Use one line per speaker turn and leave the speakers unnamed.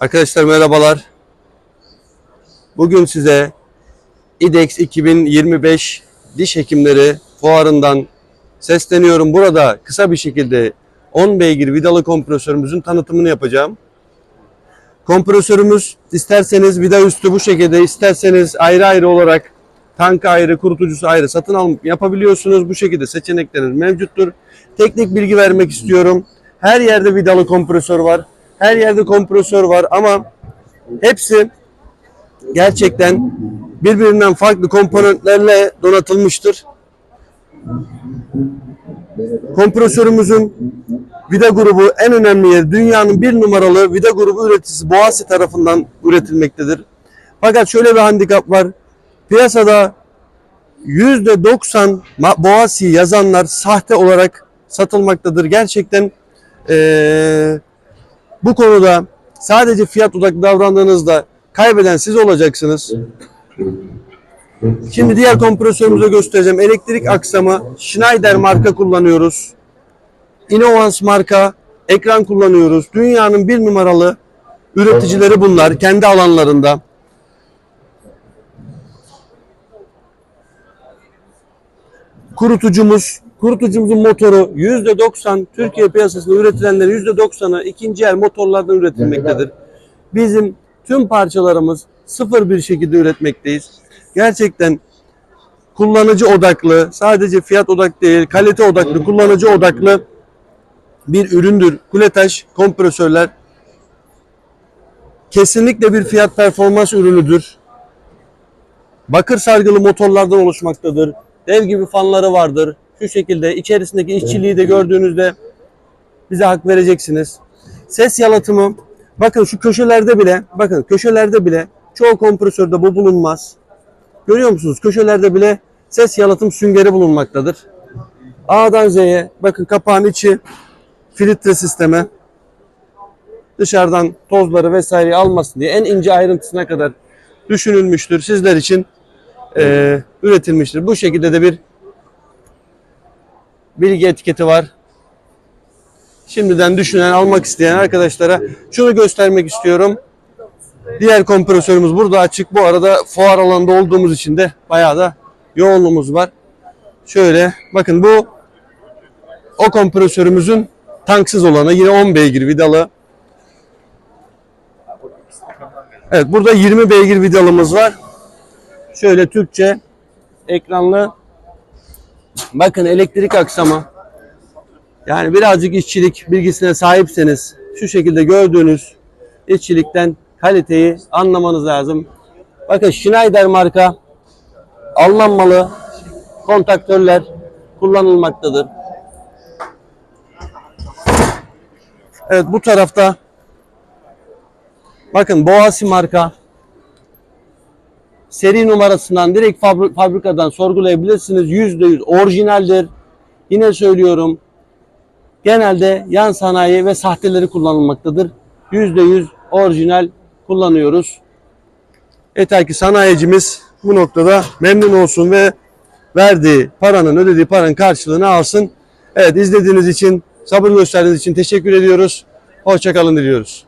Arkadaşlar merhabalar. Bugün size IDEX 2025 diş hekimleri fuarından sesleniyorum. Burada kısa bir şekilde 10 beygir vidalı kompresörümüzün tanıtımını yapacağım. Kompresörümüz isterseniz vida üstü bu şekilde, isterseniz ayrı ayrı olarak tank ayrı, kurutucusu ayrı satın alıp yapabiliyorsunuz. Bu şekilde seçenekleriniz mevcuttur. Teknik bilgi vermek istiyorum. Her yerde vidalı kompresör var. Her yerde kompresör var ama hepsi gerçekten birbirinden farklı komponentlerle donatılmıştır. Kompresörümüzün vida grubu en önemli yer. Dünyanın bir numaralı vida grubu üreticisi Boğazi tarafından üretilmektedir. Fakat şöyle bir handikap var. Piyasada %90 ma- Boğazi yazanlar sahte olarak satılmaktadır. Gerçekten eee, bu konuda sadece fiyat odaklı davrandığınızda kaybeden siz olacaksınız. Şimdi diğer kompresörümüzü göstereceğim. Elektrik aksamı Schneider marka kullanıyoruz. Innovance marka ekran kullanıyoruz. Dünyanın bir numaralı üreticileri bunlar kendi alanlarında. Kurutucumuz, kurutucumuzun motoru %90 Türkiye piyasasında üretilenlerin %90'ı ikinci el motorlardan üretilmektedir. Bizim tüm parçalarımız sıfır bir şekilde üretmekteyiz. Gerçekten kullanıcı odaklı, sadece fiyat odaklı değil, kalite odaklı, kullanıcı odaklı bir üründür. Kuletaş kompresörler kesinlikle bir fiyat performans ürünüdür. Bakır sargılı motorlardan oluşmaktadır. Dev gibi fanları vardır. Şu şekilde içerisindeki işçiliği de gördüğünüzde bize hak vereceksiniz. Ses yalıtımı bakın şu köşelerde bile bakın köşelerde bile çoğu kompresörde bu bulunmaz. Görüyor musunuz? Köşelerde bile ses yalıtım süngeri bulunmaktadır. A'dan Z'ye bakın kapağın içi filtre sistemi dışarıdan tozları vesaireyi almasın diye en ince ayrıntısına kadar düşünülmüştür. Sizler için eee, üretilmiştir. Bu şekilde de bir bilgi etiketi var. Şimdiden düşünen, almak isteyen arkadaşlara şunu göstermek istiyorum. Diğer kompresörümüz burada açık. Bu arada fuar alanında olduğumuz için de bayağı da yoğunluğumuz var. Şöyle bakın bu o kompresörümüzün tanksız olanı yine 10 beygir vidalı. Evet burada 20 beygir vidalımız var. Şöyle Türkçe ekranlı. Bakın elektrik aksamı. Yani birazcık işçilik bilgisine sahipseniz şu şekilde gördüğünüz işçilikten kaliteyi anlamanız lazım. Bakın Schneider marka Alman malı kontaktörler kullanılmaktadır. Evet bu tarafta bakın Boğazi marka seri numarasından direkt fabri- fabrikadan sorgulayabilirsiniz. %100 orijinaldir. Yine söylüyorum genelde yan sanayi ve sahteleri kullanılmaktadır. %100 orijinal kullanıyoruz. Yeter ki sanayicimiz bu noktada memnun olsun ve verdiği paranın, ödediği paranın karşılığını alsın. Evet izlediğiniz için, sabır gösterdiğiniz için teşekkür ediyoruz. Hoşçakalın diliyoruz.